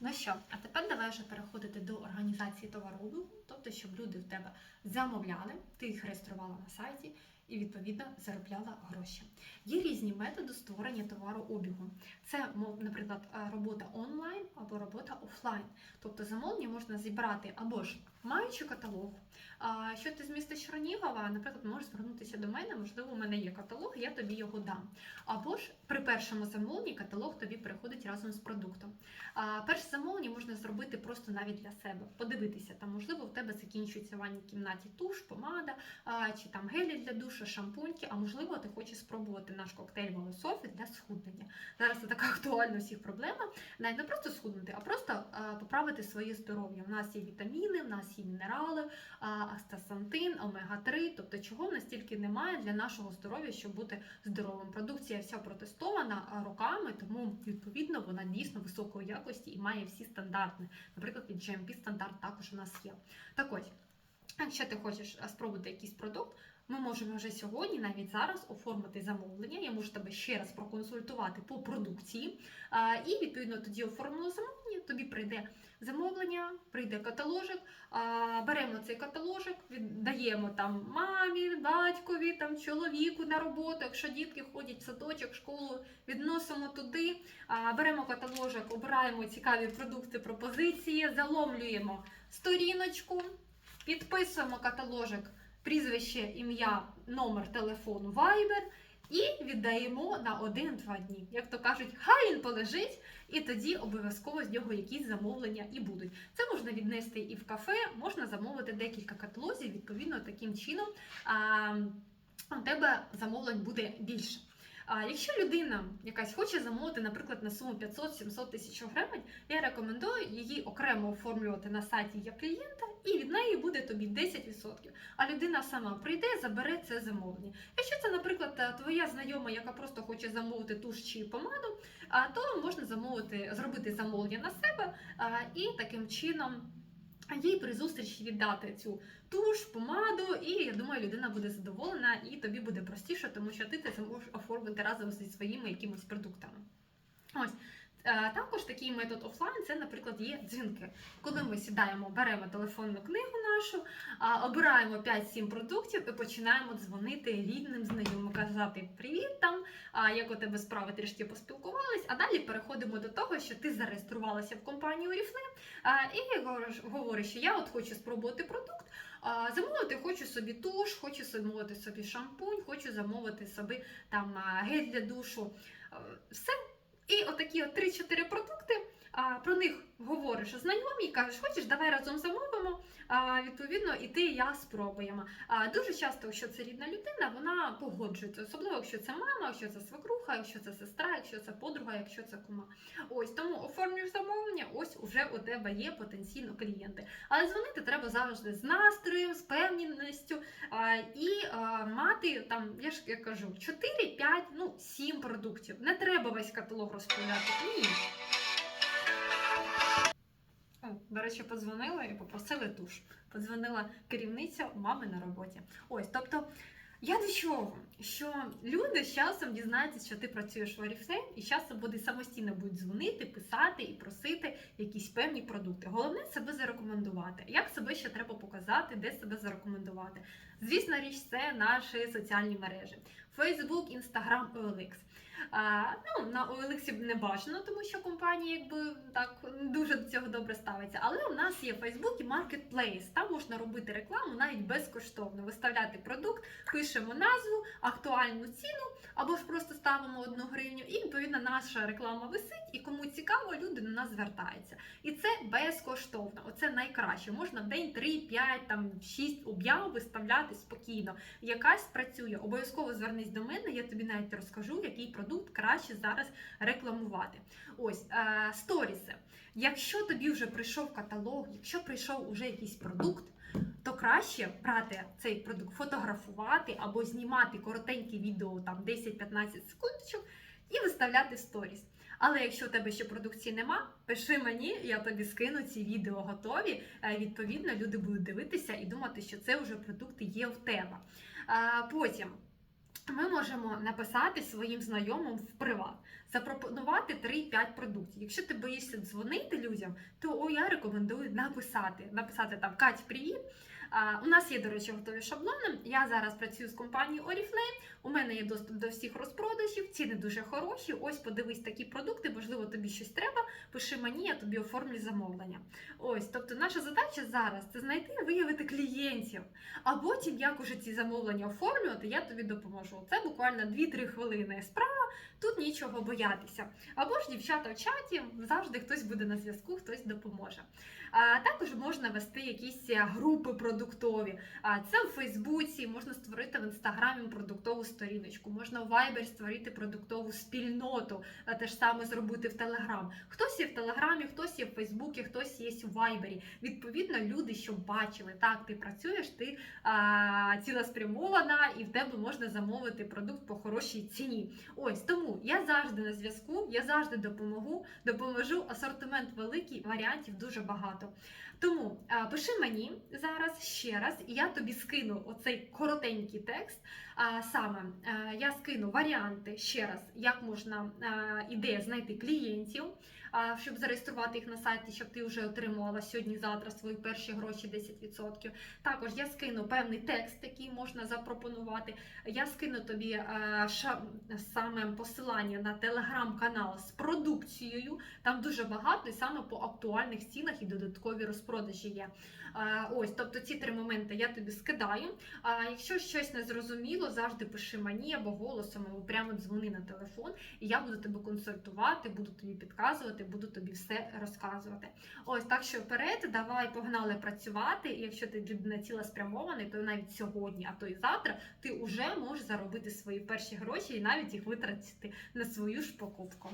Ну що, а тепер давай вже переходити до організації товарообігу, тобто, щоб люди в тебе замовляли, ти їх реєструвала на сайті і відповідно заробляла гроші. Є різні методи створення товарообігу. Це, наприклад, робота онлайн або робота офлайн. Тобто замовлення можна зібрати або ж маючи каталог. Що ти з міста Чернігова, наприклад, можеш звернутися до мене, можливо, у мене є каталог, я тобі його дам. Або ж при першому замовленні каталог тобі приходить разом з продуктом. Перше замовлення можна зробити просто навіть для себе, подивитися. Там, можливо, в тебе закінчується в ванній кімнаті туш, помада, чи там гелі для душу, шампуньки, а можливо, ти хочеш спробувати наш коктейль волософі для схуднення. Зараз це така актуальна у всіх проблема. Навіть не просто схуднути, а просто поправити своє здоров'я. У нас є вітаміни, в нас є мінерали, астасантин, омега-3, тобто чого в нас тільки немає для нашого здоров'я, щоб бути здоровим. Продукція вся протестована роками, тому відповідно вона дійсно високої якості і має всі стандарти. Наприклад, від GMP стандарт також у нас є. Так ось, якщо ти хочеш спробувати якийсь продукт. Ми можемо вже сьогодні, навіть зараз, оформити замовлення. Я можу тебе ще раз проконсультувати по продукції. І відповідно тоді оформило замовлення. Тобі прийде замовлення, прийде каталожик. Беремо цей каталожик, віддаємо там мамі, батькові, там чоловіку на роботу. Якщо дітки ходять в садочок, школу, відносимо туди. Беремо каталожик, обираємо цікаві продукти, пропозиції, заломлюємо сторіночку, підписуємо каталожик прізвище, ім'я, номер телефону Viber і віддаємо на 1-2 дні. Як то кажуть, хай він полежить, і тоді обов'язково з нього якісь замовлення і будуть. Це можна віднести і в кафе, можна замовити декілька каталозів, відповідно, таким чином у тебе замовлень буде більше. А якщо людина якась хоче замовити, наприклад, на суму 500-700 тисяч гривень, я рекомендую її окремо оформлювати на сайті як клієнта, і від неї буде тобі 10%. А людина сама прийде, забере це замовлення. Якщо це, наприклад, твоя знайома, яка просто хоче замовити туш чи помаду, то можна замовити, зробити замовлення на себе і таким чином. Їй при зустрічі віддати цю туш, помаду, і я думаю, людина буде задоволена і тобі буде простіше, тому що ти це зможеш оформити разом зі своїми якимись продуктами. Ось. Е, Також такий метод офлайн це, наприклад, є дзвінки. Коли ми сідаємо, беремо телефонну книгу нашу, обираємо 5-7 продуктів і починаємо дзвонити рідним знайомим, казати Привіт там, як у тебе справи трішки поспілкувались. А далі переходимо до того, що ти зареєструвалася в компанію Oriflame і говориш, говориш, що я от хочу спробувати продукт. Замовити хочу собі туш, хочу замовити собі шампунь, хочу замовити собі там гель для душу. Все. І отакі от 3-4 продукти. Про них говориш знайомі і кажеш, хочеш, давай разом замовимо. Відповідно, і ти і я спробуємо. Дуже часто, якщо це рідна людина, вона погоджується, особливо якщо це мама, якщо це свекруха, якщо це сестра, якщо це подруга, якщо це кума. Ось тому оформлюєш замовлення, ось уже у тебе є потенційно клієнти. Але дзвонити треба завжди з настроєм, з певністю і мати там, я ж я кажу, 4, 5, ну 7 продуктів. Не треба весь каталог розповідати. Ні. До подзвонила і попросили туш. Подзвонила керівниця мами на роботі. Ось, тобто, я до чого? Що люди з часом дізнаються, що ти працюєш в Oriflame, і з часом буде самостійно будуть дзвонити, писати і просити якісь певні продукти. Головне себе зарекомендувати. Як себе ще треба показати, де себе зарекомендувати? Звісно, річ це наші соціальні мережі: Facebook, Instagram, OLX. А, ну, на OLX не бажано, тому що компанія якби так дуже до цього добре ставиться. Але у нас є Facebook і Marketplace. Там можна робити рекламу навіть безкоштовно, виставляти продукт, пишемо назву, актуальну ціну, або ж просто ставимо одну гривню, і відповідно наша реклама висить, і кому цікаво, люди до нас звертаються. І це безкоштовно. Оце найкраще. Можна в день 3, 5, там 6 об'яв виставляти спокійно. Якась працює. Обов'язково звернись до мене, я тобі навіть розкажу, який продукт краще зараз рекламувати. Ось е, сторіси. Якщо тобі вже прийшов каталог, якщо прийшов уже якийсь продукт. То краще брати цей продукт, фотографувати або знімати коротеньке відео там 10-15 секундочок і виставляти сторіс. Але якщо у тебе ще продукції нема, пиши мені, я тобі скину ці відео готові. Е, Відповідно, люди будуть дивитися і думати, що це вже продукти є в тебе. Е, Потім. Ми можемо написати своїм знайомим в приват. запропонувати 3-5 продуктів. Якщо ти боїшся дзвонити людям, то о, я рекомендую написати. Написати там Кать, привіт. А, у нас є, до речі, готові шаблони. Я зараз працюю з компанією Oriflame. У мене є доступ до всіх розпродажів, ціни дуже хороші. Ось подивись такі продукти, можливо, тобі щось треба. Пиши мені, я тобі оформлю замовлення. Ось, тобто, наша задача зараз це знайти, виявити клієнтів. А потім, як уже ці замовлення оформлювати, я тобі допоможу. Це буквально 2-3 хвилини справа. Тут нічого боятися. Або ж дівчата в чаті завжди хтось буде на зв'язку, хтось допоможе. А, також можна вести якісь е, групи продуктові. А, це у Фейсбуці, можна створити в інстаграмі продуктову сторіночку, можна у Viber створити продуктову спільноту, те ж саме зробити в Телеграм. Хтось є в Телеграмі, хтось є в Фейсбуці, хтось є у Вайбері. Відповідно, люди, щоб бачили, так, ти працюєш, ти а, цілеспрямована, і в тебе можна замовити продукт по хорошій ціні. Ось тому я завжди на зв'язку, я завжди допомогу, допоможу. Асортимент великий, варіантів дуже багато. Тому а, пиши мені зараз ще раз, і я тобі скину оцей коротенький текст. А, саме а, я скину варіанти ще раз, як можна а, ідея знайти клієнтів, щоб зареєструвати їх на сайті, щоб ти вже отримувала сьогодні-завтра свої перші гроші 10%. Також я скину певний текст, який можна запропонувати. Я скину тобі е, саме посилання на телеграм-канал з продукцією. Там дуже багато і саме по актуальних цінах і додаткові розпродажі є. Е, ось, тобто ці три моменти я тобі скидаю. А якщо щось не зрозуміло, завжди пиши мені або голосом, або прямо дзвони на телефон, і я буду тебе консультувати, буду тобі підказувати, буду тобі все розказувати. Ось так що вперед, давай погнали працювати. І якщо ти людина цілеспрямований, то навіть сьогодні, а то і завтра, ти вже можеш заробити свої перші гроші і навіть їх витратити на свою ж покупку.